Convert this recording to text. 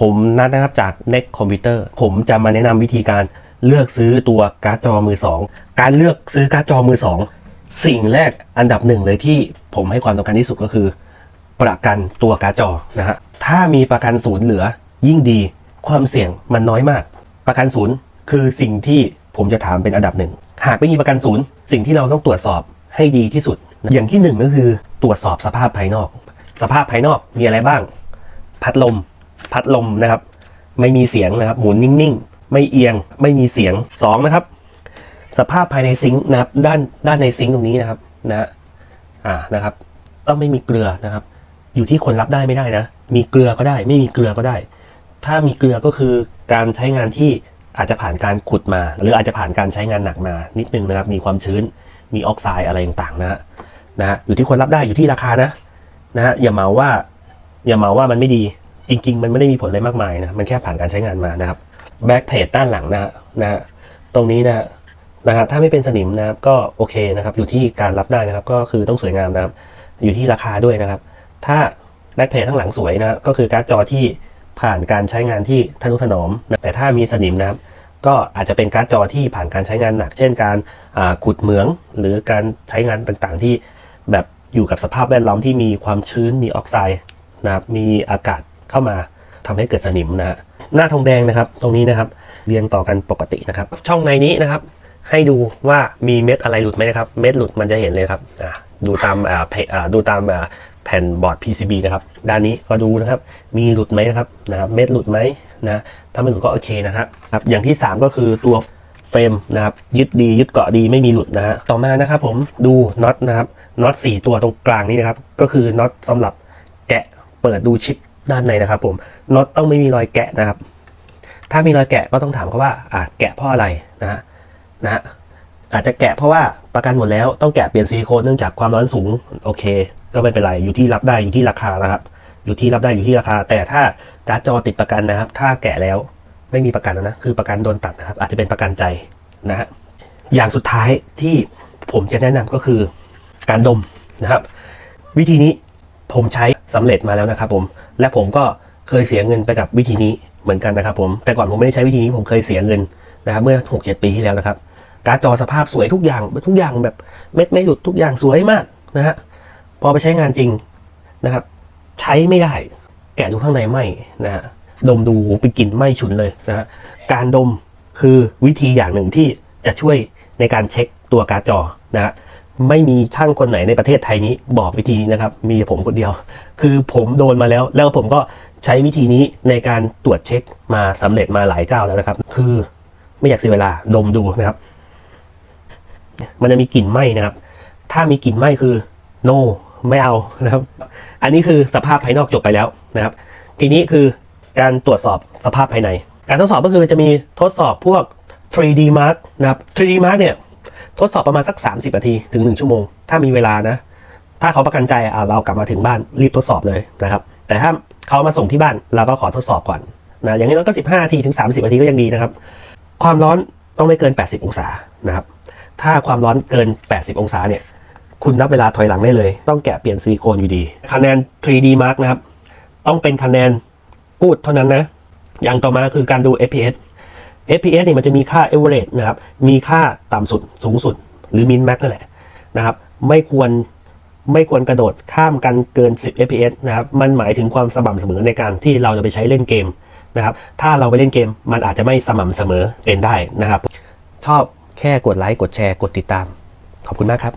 ผมนัดนะครับจาก Next Computer ผมจะมาแนะนำวิธีการเลือกซื้อตัวการ์ดจอมือสองการเลือกซื้อการ์ดจอมือสองสิ่งแรกอันดับหนึ่งเลยที่ผมให้ความสำคัญที่สุดก็คือ ประกันตัวการ์ดจอนะฮะถ้ามีประกันศูนย์เหลือยิ่งดีความเสี่ยงมันน้อยมาก ประกันศูนย์คือสิ่งที่ผมจะถามเป็นอันดับหนึ่งหากไม่มีประกันศูนย์สิ่งที่เราต้องตรวจสอบให้ดีที่สุด อย่างที่หนึ่งก็คือตรวจสอบสภาพภายนอก สภาพภายนอกมีอะไรบ้าง พัดลม พัดลมนะครับ ไม่มีเสียงนะครับ หมุนนิ่งๆ ไม่เอียง ไม่มีเสียงสองนะครับ สภาพภายในซิงค์นะครับ ด้านด้านในซิงค์ตรงนี้นะครับ นะอ่านะครับ ต้องไม่มีเกลือนะครับ อยู่ที่คนรับได้ไม่ได้นะ มีเกลือก็ได้ ไม่มีเกลือก็ได้ ถ้ามีเกลือก็คือการใช้งานที่อาจจะผ่านการขุดมา หรืออาจจะผ่านการใช้งานหนักมานิดนึงนะครับ มีความชื้น มีออกไซด์อะไรต่างๆนะฮะนะฮะอยู่ที่คนรับได้อยู่ที่ราคานะนะฮะอย่าเมาว่า อย่าเมาว่ามันไม่ดี จริง ๆ มันไม่ได้มีผลอะไรมากมายนะ มันแค่ผ่านการใช้งานมานะครับแบ็กเพจด้านหลังนะฮะนะตรงนี้นะนะครับถ้าไม่เป็นสนิมนะครับก็โอเคนะครับ อยู่ที่การรับได้นะครับ ก็คือต้องสวยงามนะครับ อยู่ที่ราคาด้วยนะครับ ถ้าแบ็กเพจข้างหลังสวยนะก็คือการ์ดจอที่ผ่านการใช้งานที่ทนุถนอมนะแต่ถ้ามีสนิมนะครับ ก็อาจจะเป็นการ์ดจอที่ผ่านการใช้งานหนัก เช่น การขุดเหมือง หรือการใช้งานต่างๆ ที่แบบอยู่กับสภาพแวดล้อมที่มีความชื้นมีออกไซด์นะครับมีอากาศ เข้ามาทำให้เกิดสนิมนะฮะหน้าทองแดงนะครับ ตรงนี้นะครับเรียงต่อกันปกตินะครับ ช่องในนี้นะครับให้ดูว่ามีเม็ดอะไรหลุดไหมนะครับ เม็ดหลุดมันจะเห็นเลยครับอ่าดูตามอ่าดูตามแผ่นบอร์ด PCB นะครับ ด้านนี้ก็ดูนะครับ มีหลุดไหมนะครับนะเม็ดหลุดไหมนะ ถ้าไม่หลุดก็โอเคนะครับครับ อย่างที่ 3 ก็คือตัวเฟรมนะครับ ยึดดียึดเกาะดีไม่มีหลุดนะฮะ ต่อมานะครับผมดูน็อตนะครับ น็อต4ตัวตรงกลางนี้นะครับ ก็คือน็อตสำหรับแกะเปิดดูชิป ด้านในนะครับผมน็อตต้องไม่มีรอยแกะนะครับ ถ้ามีรอยแกะก็ต้องถามเขาว่าอ่าแกะเพราะอะไรนะฮะนะฮะอาจจะแกะเพราะว่าประกันหมดแล้วต้องแกะเปลี่ยนซิลิโคนเนื่องจากความร้อนสูงโอเค ก็ไม่เป็นไรอยู่ที่รับได้อยู่ที่ราคานะครับ อยู่ที่รับได้อยู่ที่ราคา แต่ถ้าการ์ดจอติดประกันนะครับ ถ้าแกะแล้วไม่มีประกันแล้วนะคือประกันโดนตัดนะครับ อาจจะเป็นประกันใจนะฮะอย่างสุดท้ายที่ผมจะแนะนำก็คือการดมนะครับ วิธีนี้ ผมใช้สำเร็จมาแล้วนะครับผม และผมก็เคยเสียเงินไปกับวิธีนี้เหมือนกันนะครับ ผม แต่ก่อนผมไม่ได้ใช้วิธีนี้ผมเคยเสียเงินนะครับเมื่อหกเจ็ดปีที่แล้วนะครับ การ์ดจอสภาพสวยทุกอย่างทุกอย่างแบบเม็ดไม่หลุดทุกอย่างสวยมากนะฮะพอไปใช้งานจริงนะครับ ใช้ไม่ได้ แกะดูข้างในไหมนะฮะดมดูเป็นกลิ่นไหมฉุนเลยนะฮะการดมคือวิธีอย่างหนึ่งที่จะช่วยในการเช็คตัวการ์ดจอนะฮะ ไม่มีช่างคนไหนในประเทศไทยนี้บอกวิธีนี้นะครับ มีผมคนเดียว คือผมโดนมาแล้ว แล้วผมก็ใช้วิธีนี้ในการตรวจเช็คมาสำเร็จมาหลายเจ้าแล้วนะครับ คือไม่อยากเสียเวลาดมดูนะครับ มันจะมีกลิ่นไหม้นะครับ ถ้ามีกลิ่นไหม้คือ no ไม่เอานะครับ อันนี้คือสภาพภายนอกจบไปแล้วนะครับ ทีนี้คือการตรวจสอบสภาพภายใน การทดสอบก็คือจะมีทดสอบพวก 3D Mark นะครับ 3D Mark เนี่ย ทดสอบประมาณสัก 30นาทีถึง 1 ชั่วโมง ถ้ามีเวลานะ ถ้าเขาประกันใจอะเรากลับมาถึงบ้านรีบทดสอบเลยนะครับ แต่ถ้าเขามาส่งที่บ้านเราก็ขอทดสอบก่อนนะอย่างนี้เราก็ 15นาทีถึง 30นาทีก็ยังดีนะครับ ความร้อนต้องไม่เกิน 80 องศานะครับ ถ้าความร้อนเกิน 80 องศาเนี่ย คุณนับเวลาถอยหลังได้เลย ต้องแกะเปลี่ยนซิลิโคนอยู่ดี คะแนน 3D Mark นะครับ ต้องเป็นคะแนนกูดเท่านั้นนะ อย่างต่อมาคือการดู FPS FPS เนี่ยมันจะมีค่า average นะครับ มีค่าต่ำสุดสูงสุด หรือ min max นั่นแหละนะครับ ไม่ควรไม่ควรกระโดดข้ามกันเกิน 10 FPS นะครับ มันหมายถึงความสม่ำเสมอในการที่เราจะไปใช้เล่นเกมนะครับ ถ้าเราไปเล่นเกมมันอาจจะไม่สม่ำเสมอเป็นได้นะครับ ชอบแค่กดไลค์กดแชร์กดติดตาม ขอบคุณมากครับ